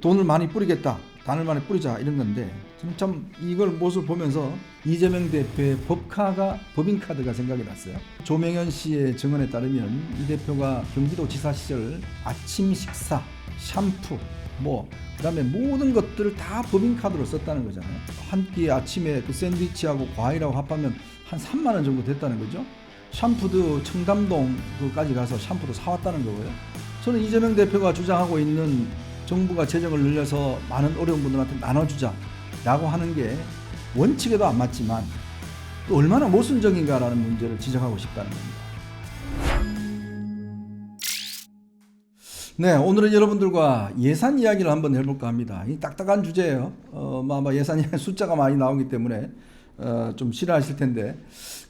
돈을 많이 뿌리겠다. 단을 많이 뿌리자 이런 건데 참 이걸 모습 보면서 이재명 대표의 법카가 법인카드가 생각이 났어요. 조명현 씨의 증언에 따르면 이 대표가 경기도지사 시절 아침 식사, 샴푸, 뭐 그다음에 모든 것들을 다 법인카드로 썼다는 거잖아요. 한 끼 아침에 그 샌드위치하고 과일하고 합하면 한 3만 원 정도 됐다는 거죠. 샴푸도 청담동 그까지 가서 샴푸도 사왔다는 거고요. 저는 이재명 대표가 주장하고 있는 정부가 재정을 늘려서 많은 어려운 분들한테 나눠주자라고 하는 게 원칙에도 안 맞지만 또 얼마나 모순적인가라는 문제를 지적하고 싶다는 겁니다. 네, 오늘은 여러분들과 예산 이야기를 한번 해볼까 합니다. 이 딱딱한 주제예요. 어, 뭐 아마 예산이 숫자가 많이 나오기 때문에 어, 좀 싫어하실 텐데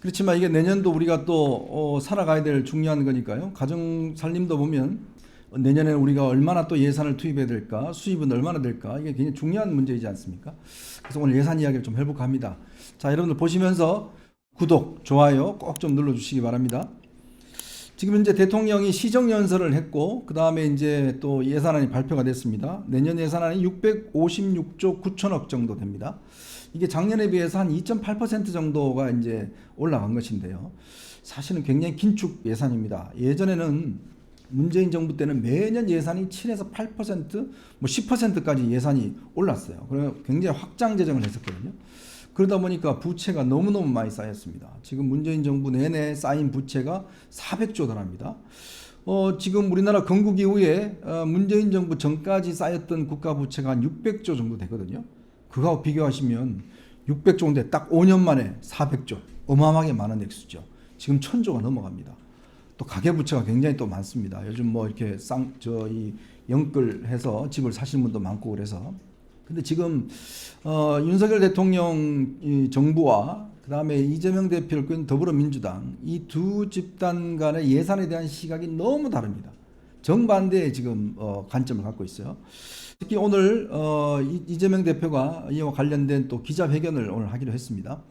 그렇지만 이게 내년도 우리가 또 어, 살아가야 될 중요한 거니까요. 가정 살림도 보면 내년에 우리가 얼마나 또 예산을 투입해야 될까, 수입은 얼마나 될까 이게 굉장히 중요한 문제이지 않습니까? 그래서 오늘 예산 이야기를 좀 해볼까 합니다. 자, 여러분들 보시면서 구독, 좋아요 꼭 좀 눌러주시기 바랍니다. 지금 현재 대통령이 시정연설을 했고 그 다음에 이제 또 예산안이 발표가 됐습니다. 내년 예산안이 656조 9천억 정도 됩니다. 이게 작년에 비해서 한 2.8% 정도가 이제 올라간 것인데요. 사실은 굉장히 긴축 예산입니다. 예전에는 문재인 정부 때는 매년 예산이 7에서 8%, 뭐 10%까지 예산이 올랐어요. 그래서 굉장히 확장 재정을 했었거든요. 그러다 보니까 부채가 너무너무 많이 쌓였습니다. 지금 문재인 정부 내내 쌓인 부채가 400조 달합니다. 어, 지금 우리나라 건국 이후에 어, 문재인 정부 전까지 쌓였던 국가 부채가 한 600조 정도 되거든요. 그거하고 비교하시면 600조인데 딱 5년 만에 400조. 어마어마하게 많은 액수죠. 지금 1000조가 넘어갑니다. 또 가계 부채가 굉장히 또 많습니다. 요즘 뭐 이렇게 쌍 저 이 영끌해서 집을 사시는 분도 많고 그래서 근데 지금 어, 윤석열 대통령 이 정부와 그 다음에 이재명 대표를 끈 더불어민주당 이 두 집단 간의 예산에 대한 시각이 너무 다릅니다. 정반대의 지금 어, 관점을 갖고 있어요. 특히 오늘 어, 이- 이재명 대표가 이와 관련된 또 기자회견을 오늘 하기로 했습니다.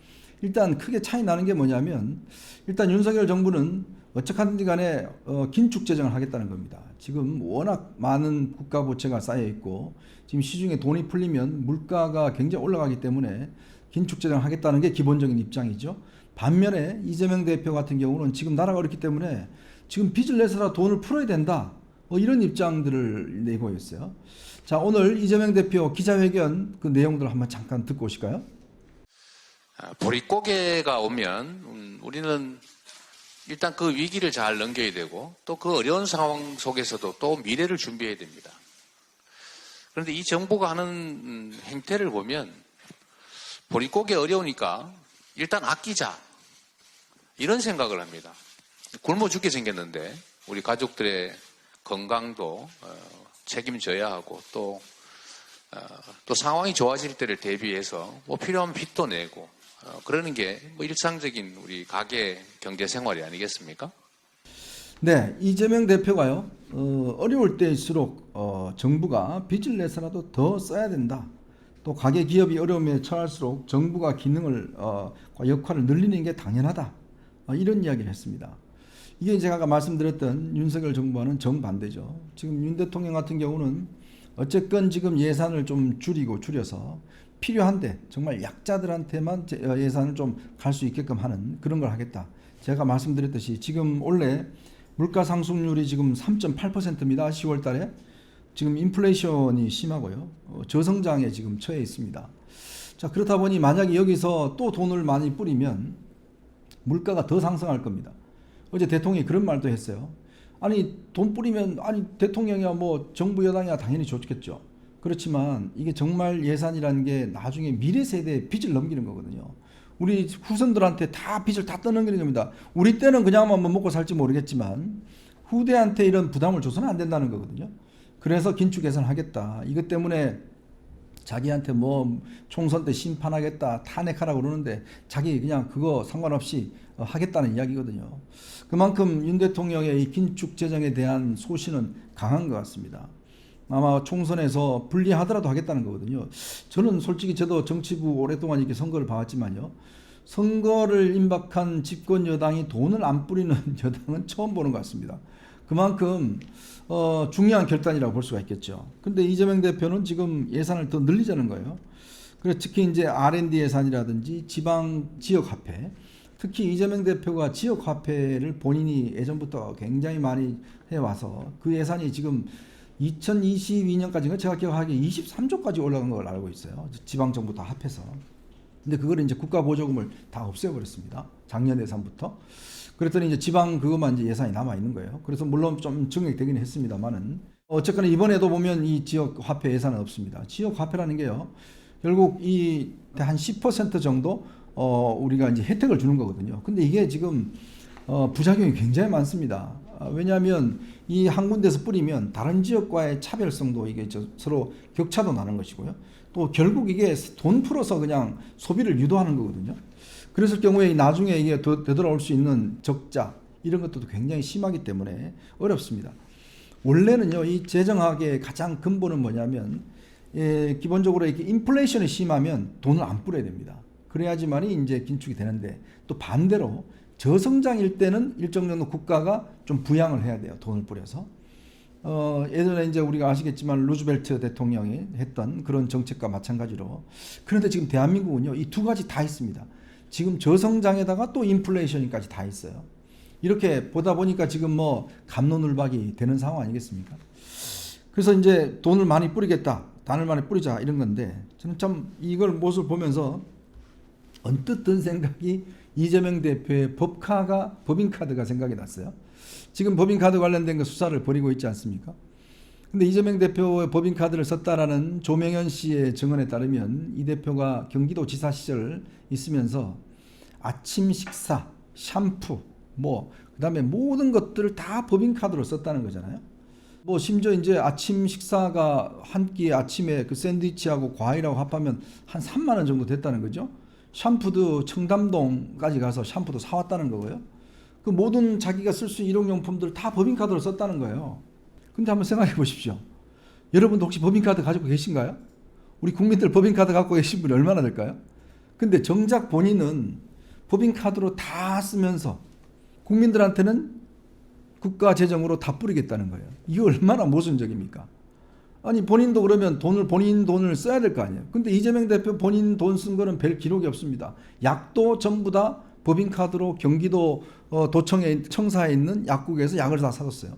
일단 크게 차이 나는 게 뭐냐면 일단 윤석열 정부는 어쨌든지 간에 어, 긴축 재정을 하겠다는 겁니다. 지금 워낙 많은 국가 부채가 쌓여 있고 지금 시중에 돈이 풀리면 물가가 굉장히 올라가기 때문에 긴축 재정을 하겠다는 게 기본적인 입장이죠. 반면에 이재명 대표 같은 경우는 지금 나라가 어렵기 때문에 지금 빚을 내서라 돈을 풀어야 된다. 뭐 이런 입장들을 내고 있어요. 자, 오늘 이재명 대표 기자회견 그 내용들 한번 잠깐 듣고 오실까요? 아, 보릿고개가 오면 음, 우리는 일단 그 위기를 잘 넘겨야 되고 또 그 어려운 상황 속에서도 또 미래를 준비해야 됩니다. 그런데 이 정부가 하는 음, 행태를 보면 보릿고개 어려우니까 일단 아끼자 이런 생각을 합니다. 굶어 죽게 생겼는데 우리 가족들의 건강도 어, 책임져야 하고 또 어, 또 상황이 좋아질 때를 대비해서 뭐 필요한 빚도 내고 어, 그러는 게 뭐 일상적인 우리 가계 경제 생활이 아니겠습니까? 네, 이재명 대표가요, 어, 어려울 때일수록 어, 정부가 빚을 내서라도 더 써야 된다. 또 가계 기업이 어려움에 처할수록 정부가 기능을 어, 역할을 늘리는 게 당연하다. 어, 이런 이야기를 했습니다. 이게 제가 아까 말씀드렸던 윤석열 정부와는 정반대죠. 지금 윤 대통령 같은 경우는 어쨌건 지금 예산을 좀 줄이고 줄여서 필요한데 정말 약자들한테만 제- 어, 예산을 좀 갈 수 있게끔 하는 그런 걸 하겠다. 제가 말씀드렸듯이 지금 원래 물가 상승률이 지금 3.8%입니다. 10월 달에. 지금 인플레이션이 심하고요. 어, 저성장에 지금 처해 있습니다. 자, 그렇다 보니 만약에 여기서 또 돈을 많이 뿌리면 물가가 더 상승할 겁니다. 어제 대통령이 그런 말도 했어요. 아니, 돈 뿌리면, 아니, 대통령이야 뭐 정부 여당이야 당연히 좋겠죠. 그렇지만 이게 정말 예산이라는 게 나중에 미래 세대에 빚을 넘기는 거거든요. 우리 후손들한테 다 빚을 다 떠넘기는 겁니다. 우리 때는 그냥 뭐 먹고 살지 모르겠지만 후대한테 이런 부담을 줘서는 안 된다는 거거든요. 그래서 긴축 예산을 하겠다. 이것 때문에 자기한테 뭐 총선 때 심판하겠다, 탄핵하라고 그러는데 자기 그냥 그거 상관없이 어, 하겠다는 이야기거든요. 그만큼 윤 대통령의 이 긴축 재정에 대한 소신은 강한 것 같습니다. 아마 총선에서 불리하더라도 하겠다는 거거든요. 저는 솔직히 저도 정치부 오랫동안 이렇게 선거를 봐왔지만요. 선거를 임박한 집권 여당이 돈을 안 뿌리는 여당은 처음 보는 것 같습니다. 그만큼 어, 중요한 결단이라고 볼 수가 있겠죠. 근데 이재명 대표는 지금 예산을 더 늘리자는 거예요. 그래서 특히 이제 R&D 예산이라든지 지방 지역 화폐, 특히 이재명 대표가 지역 화폐를 본인이 예전부터 굉장히 많이 해와서 그 예산이 지금 2022년까지가 제가 기억하기에 23조까지 올라간 걸 알고 있어요. 지방 정부 다 합해서. 근데 그걸 이제 국가 보조금을 다 없애버렸습니다. 작년 예산부터. 그랬더니 이제 지방 그것만 이제 예산이 남아 있는 거예요. 그래서 물론 좀 증액되긴 했습니다만은 어쨌거나 이번에도 보면 이 지역 화폐 예산은 없습니다. 지역 화폐라는 게요. 결국 이 한 10% 정도 어 우리가 이제 혜택을 주는 거거든요. 근데 이게 지금 어 부작용이 굉장히 많습니다. 아, 왜냐하면 이 한 군데서 뿌리면 다른 지역과의 차별성도 이게 저 서로 격차도 나는 것이고요. 또 결국 이게 돈 풀어서 그냥 소비를 유도하는 거거든요. 그랬을 경우에 나중에 이게 더 되돌아올 수 있는 적자 이런 것도 굉장히 심하기 때문에 어렵습니다. 원래는요 이 재정학의 가장 근본은 뭐냐면 예, 기본적으로 이렇게 인플레이션이 심하면 돈을 안 뿌려야 됩니다. 그래야지만이 이제 긴축이 되는데 또 반대로 저성장일 때는 일정 정도 국가가 좀 부양을 해야 돼요. 돈을 뿌려서. 어, 예전에 이제 우리가 아시겠지만 루즈벨트 대통령이 했던 그런 정책과 마찬가지로 그런데 지금 대한민국은요 이 두 가지 다 있습니다. 지금 저성장에다가 또 인플레이션까지 다 있어요. 이렇게 보다 보니까 지금 뭐 감론을박이 되는 상황 아니겠습니까? 그래서 이제 돈을 많이 뿌리겠다, 단을 많이 뿌리자 이런 건데 저는 참 이걸 모습을 보면서 언뜻 든 생각이 이재명 대표의 법카가 법인카드가 생각이 났어요. 지금 법인카드 관련된 거 수사를 벌이고 있지 않습니까? 근데 이재명 대표의 법인카드를 썼다라는 조명현 씨의 증언에 따르면 이 대표가 경기도 지사 시절 있으면서 아침 식사, 샴푸, 뭐 그다음에 모든 것들을 다 법인카드로 썼다는 거잖아요. 뭐 심지어 이제 아침 식사가 한 끼에 아침에 그 샌드위치하고 과일하고 합하면 한 3만 원 정도 됐다는 거죠. 샴푸도 청담동까지 가서 샴푸도 사왔다는 거고요. 그 모든 자기가 쓸 수 있는 일용용품들 다 법인카드로 썼다는 거예요. 근데 한번 생각해 보십시오. 여러분도 혹시 법인카드 가지고 계신가요? 우리 국민들 법인카드 갖고 계신 분이 얼마나 될까요? 근데 정작 본인은 법인카드로 다 쓰면서 국민들한테는 국가 재정으로 다 뿌리겠다는 거예요. 이게 얼마나 모순적입니까? 아니 본인도 그러면 돈을 본인 돈을 써야 될 거 아니에요. 근데 이재명 대표 본인 돈 쓴 거는 별 기록이 없습니다. 약도 전부 다 법인카드로 경기도 어, 도청에 청사에 있는 약국에서 약을 다 사줬어요.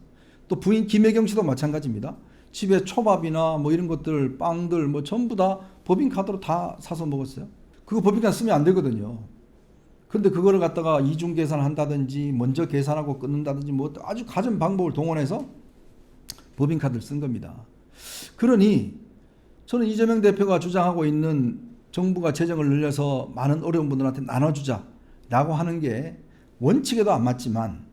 또 부인 김혜경 씨도 마찬가지입니다. 집에 초밥이나 뭐 이런 것들 빵들 뭐 전부 다 법인카드로 다 사서 먹었어요. 그거 법인카드 쓰면 안 되거든요. 근데 그거를 갖다가 이중 계산한다든지 먼저 계산하고 끊는다든지 뭐 아주 가진 방법을 동원해서 법인카드를 쓴 겁니다. 그러니 저는 이재명 대표가 주장하고 있는 정부가 재정을 늘려서 많은 어려운 분들한테 나눠주자라고 하는 게 원칙에도 안 맞지만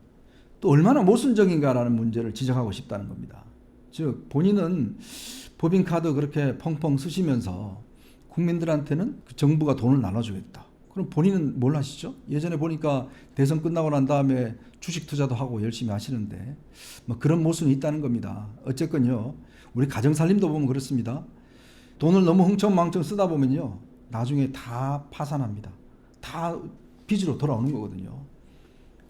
또 얼마나 모순적인가라는 문제를 지적하고 싶다는 겁니다. 즉 본인은 법인카드 그렇게 펑펑 쓰시면서 국민들한테는 그 정부가 돈을 나눠주겠다. 그럼 본인은 뭘 하시죠? 예전에 보니까 대선 끝나고 난 다음에 주식 투자도 하고 열심히 하시는데 뭐 그런 모순이 있다는 겁니다. 어쨌건요, 우리 가정 살림도 보면 그렇습니다. 돈을 너무 흥청망청 쓰다 보면요, 나중에 다 파산합니다. 다 빚으로 돌아오는 거거든요.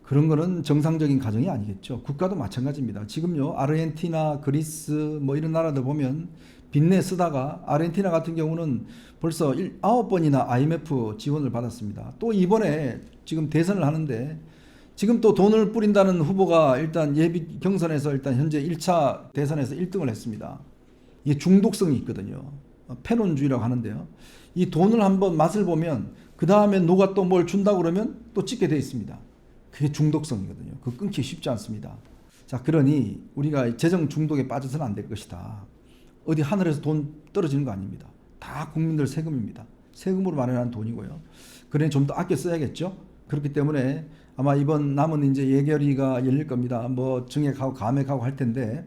그런 거는 정상적인 가정이 아니겠죠. 국가도 마찬가지입니다. 지금요, 아르헨티나, 그리스 뭐 이런 나라들 보면 빚내 쓰다가 아르헨티나 같은 경우는 벌써 일, 아홉 번이나 IMF 지원을 받았습니다. 또 이번에 지금 대선을 하는데 지금 또 돈을 뿌린다는 후보가 일단 예비 경선에서 일단 현재 1차 대선에서 1등을 했습니다. 이게 중독성이 있거든요. 어, 패논주의라고 하는데요. 이 돈을 한번 맛을 보면 그 다음에 누가 또 뭘 준다고 그러면 또 찍게 돼 있습니다. 그게 중독성이거든요. 그 끊기 쉽지 않습니다. 자, 그러니 우리가 재정 중독에 빠져서는 안 될 것이다. 어디 하늘에서 돈 떨어지는 거 아닙니다. 다 국민들 세금입니다. 세금으로 마련한 돈이고요. 그러니 좀 더 아껴 써야겠죠. 그렇기 때문에 아마 이번 남은 이제 예결위가 열릴 겁니다. 뭐 증액하고 감액하고 할 텐데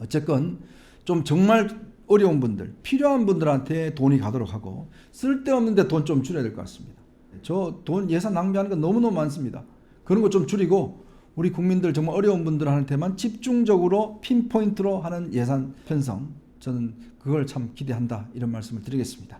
어쨌건 좀 정말 어려운 분들, 필요한 분들한테 돈이 가도록 하고 쓸데없는데 돈 좀 줄여야 될 것 같습니다. 저 돈 예산 낭비하는 거 너무너무 많습니다. 그런 거 좀 줄이고 우리 국민들 정말 어려운 분들한테만 집중적으로 핀포인트로 하는 예산 편성 저는 그걸 참 기대한다 이런 말씀을 드리겠습니다.